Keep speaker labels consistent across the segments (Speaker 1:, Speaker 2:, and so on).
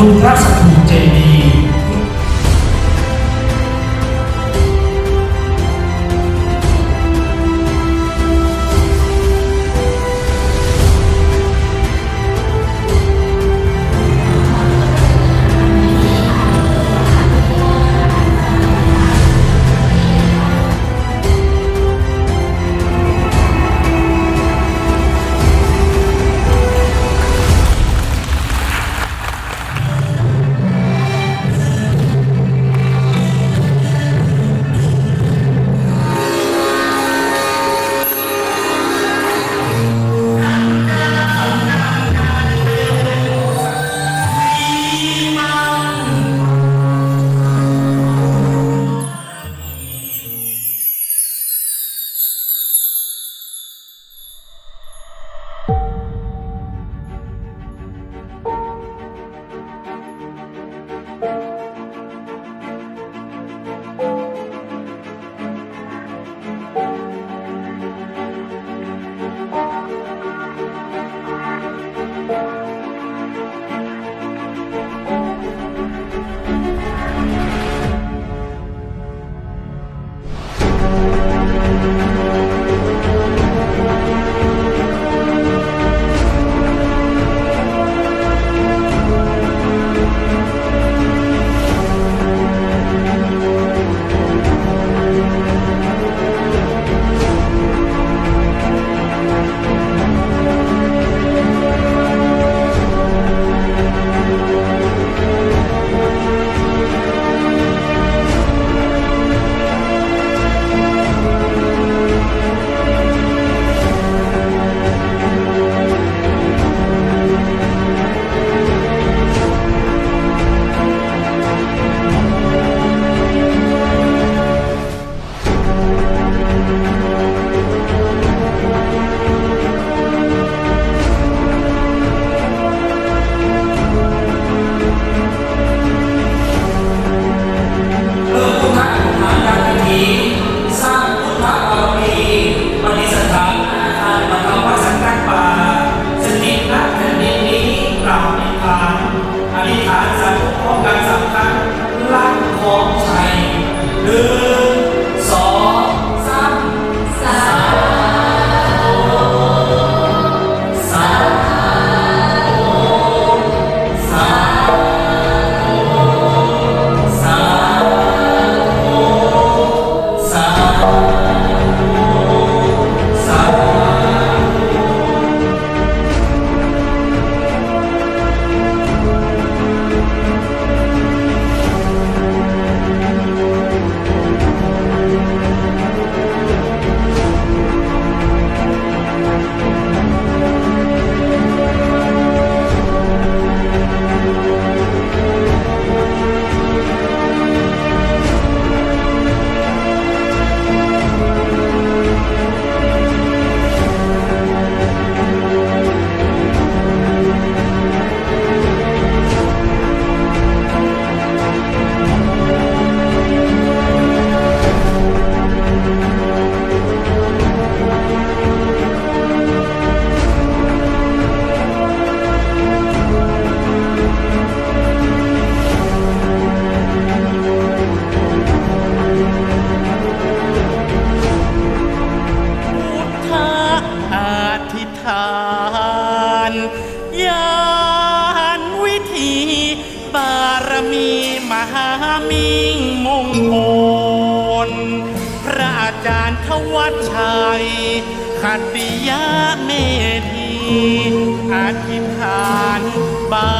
Speaker 1: คุณพระสถูเจดี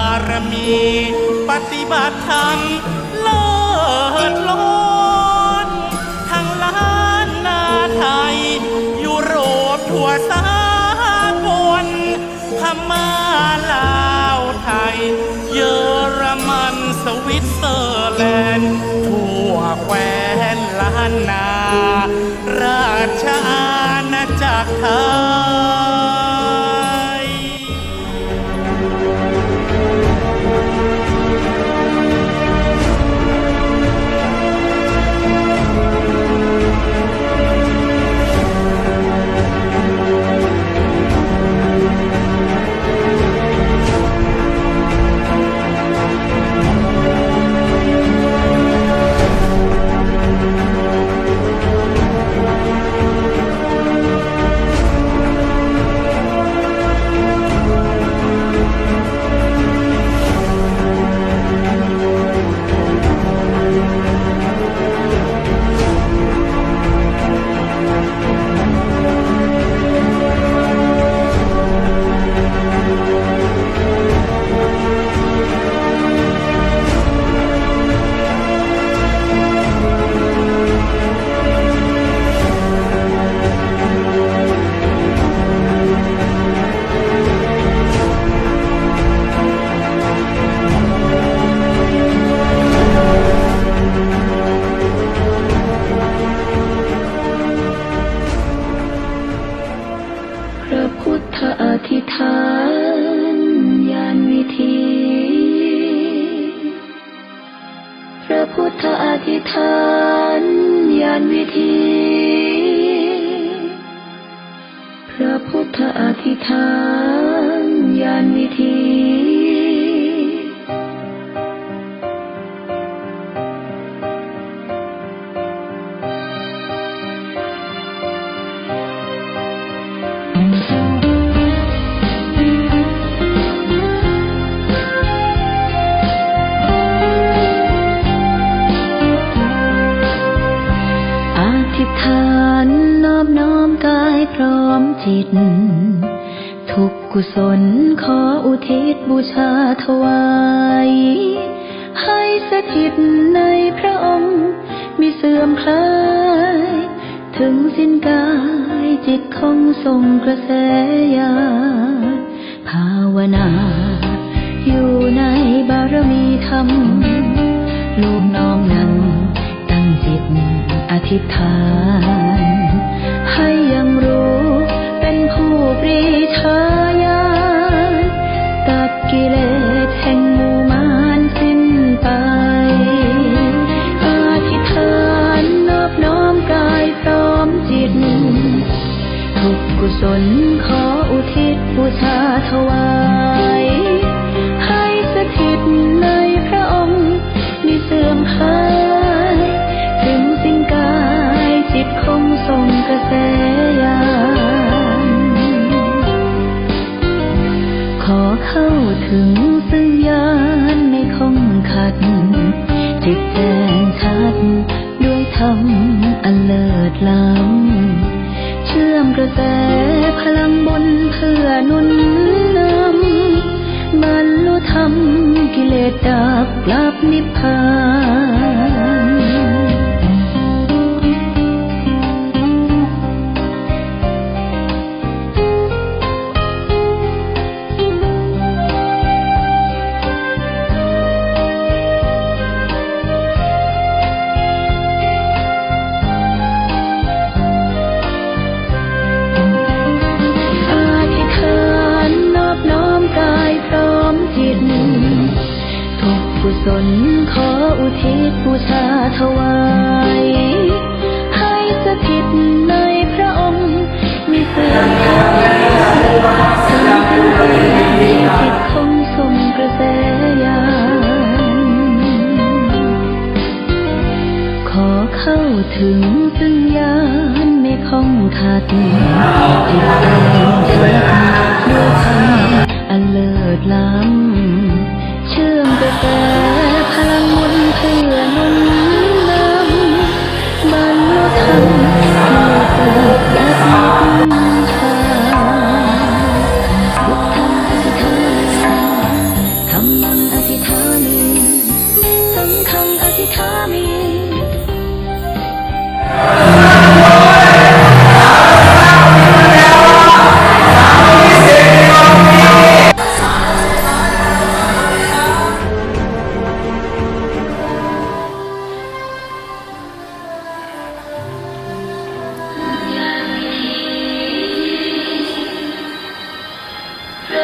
Speaker 1: ารมี ปฏิบัติธร
Speaker 2: รมเลิศล้นทั้งล้านนาไทย ยุโรปทั่วสากลพม่าลาวไทย เยอรมันสวิตเซอร์แลนด์ ทั่วแคว้นล้านนา ราชอาณาจักรไทย
Speaker 3: ทธิษฐานยานวิธี พระพุทธอธิษฐานยานวิธี จิต ทุกกุศลขออุทิศบูชาถวาย ให้สถิตในพระองค์มีเสื่อมคลาย ถึงสิ้นกายจิตคงทรงกระแสยาภาวนา อยู่ในบารมีธรรมลูกน้องนั้นตั้งจิตอธิษฐานำเชื่อมกระแสพลังบุญเพื่อนุนนำบรรลุธรรมกิเลสดับกลับนิพพาน ศลขออุทิศบูชาถวาย ให้สถิตในพระองค์มีเสื่อมคลายถึงสิ้นกายจิตคงทรงกระแสยานขอเข้าถึงซึ่งญาณไม่คงขัดจิตเองชัดด้วยธรรมอันเลิศล้ำเชื่อมกระแส มุนเเป็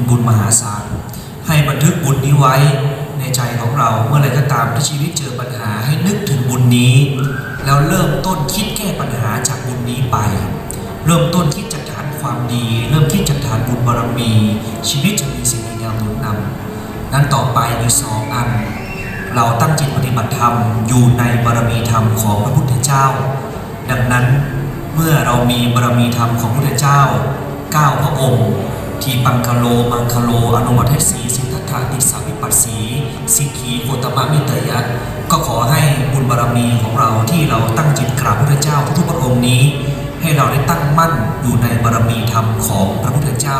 Speaker 1: นบุญมหาศาลให้บันทึกบุญนี้ไว้ในใจของเราเมื่อไรก็ตามที่ชีวิตเจอปัญหาให้นึกถึงบุญนี้ แล้วเริ่มต้นคิดแก้ปัญหาจากบุญนี้ไป เริ่มต้นคิดจากฐานความดี เริ่มคิดจากฐานบุญบารมี ชีวิตจะมีสิ่งดีงามหนุนนำนั้นต่อไปมีสองอัน เราตั้งจิตปฏิบัติธรรมอยู่ในบารมีธรรมของพระพุทธเจ้า ดังนั้นเมื่อเรามีบารมีธรรมของพระพุทธเจ้าเก้าพระองค์ ทีปังคโลมังคโลอนุมัติสีสิทธัตถาติสา ปัสสีสิกีโคตมะมิเตยะก็ขอให้บุญบารมีของเราที่เราตั้งจิตกราบพระพุทธเจ้าทุกพระองค์นี้ ให้เราได้ตั้งมั่นอยู่ในบารมีธรรมของพระพุทธเจ้า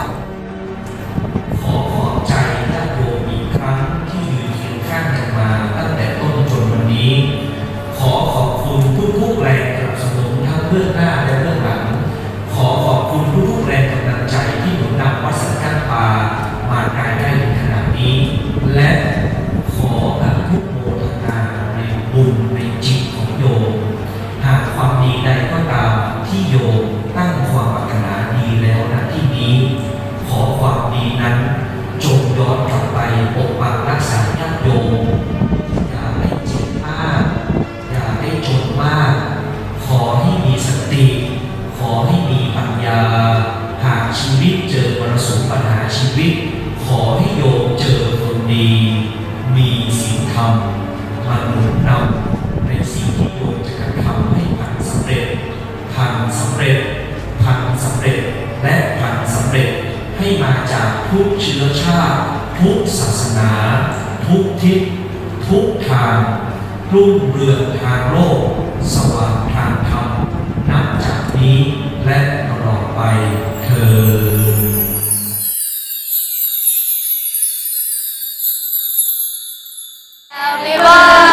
Speaker 1: วิต
Speaker 4: Happy birthday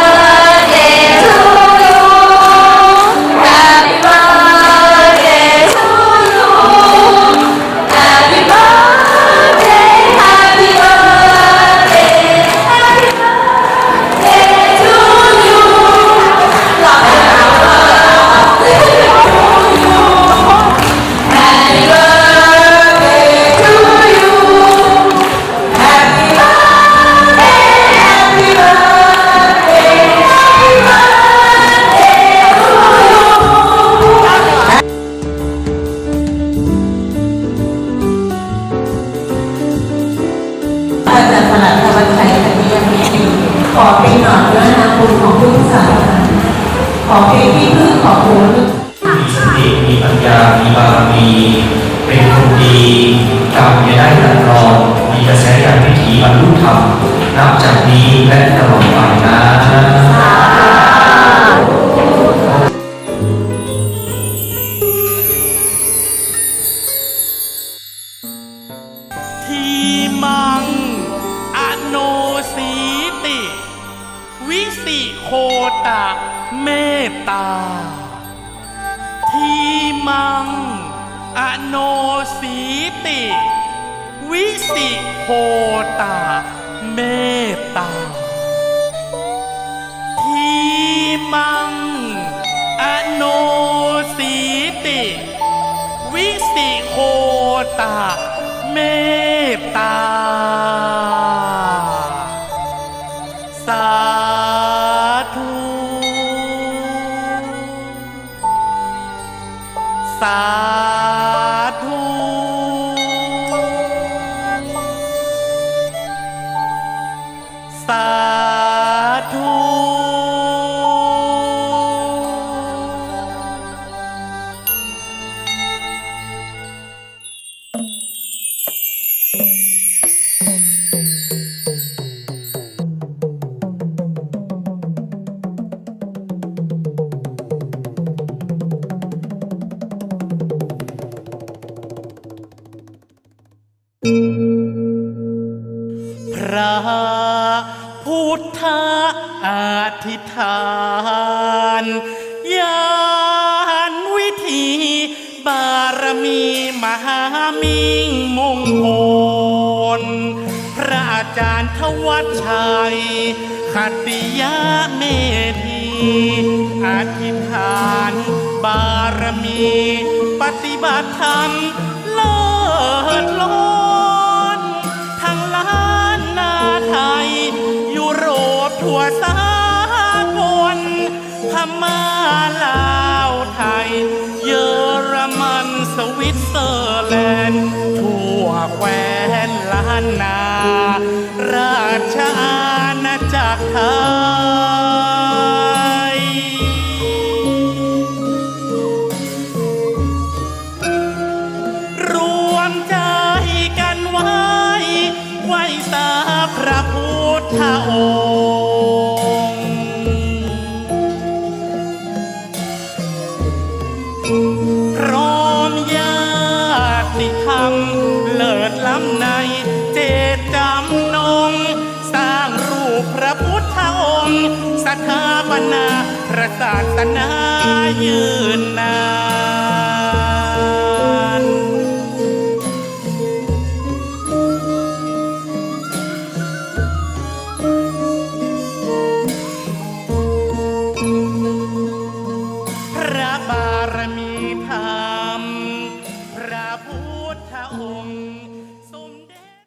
Speaker 5: ทีมัง อ
Speaker 2: โนสีติ วิสิโคตะเมตตา ทีมัง อโนสีติ วิสิโคตะเมตตา ทีมัง อโนสีติ วิสิโคตะ เมตตา พระพุทธอธิษฐานยานวิธีบารมีมหามิงมงคล พระอาจารย์ทวัชชัยขติยะเมธีอธิษฐานบารมี ทั่วสากลพม่าลาวไทย เยอรมันสวิตเซอร์แลนด์ ทั่วแคว้นล้านนา ราชอาณาจักรไทย พร้อมญาติธรรมเลิศล้ำในเจตจำนง สร้างรูปพระพุทธองค์สถาปนาพระศาสนายืนนาน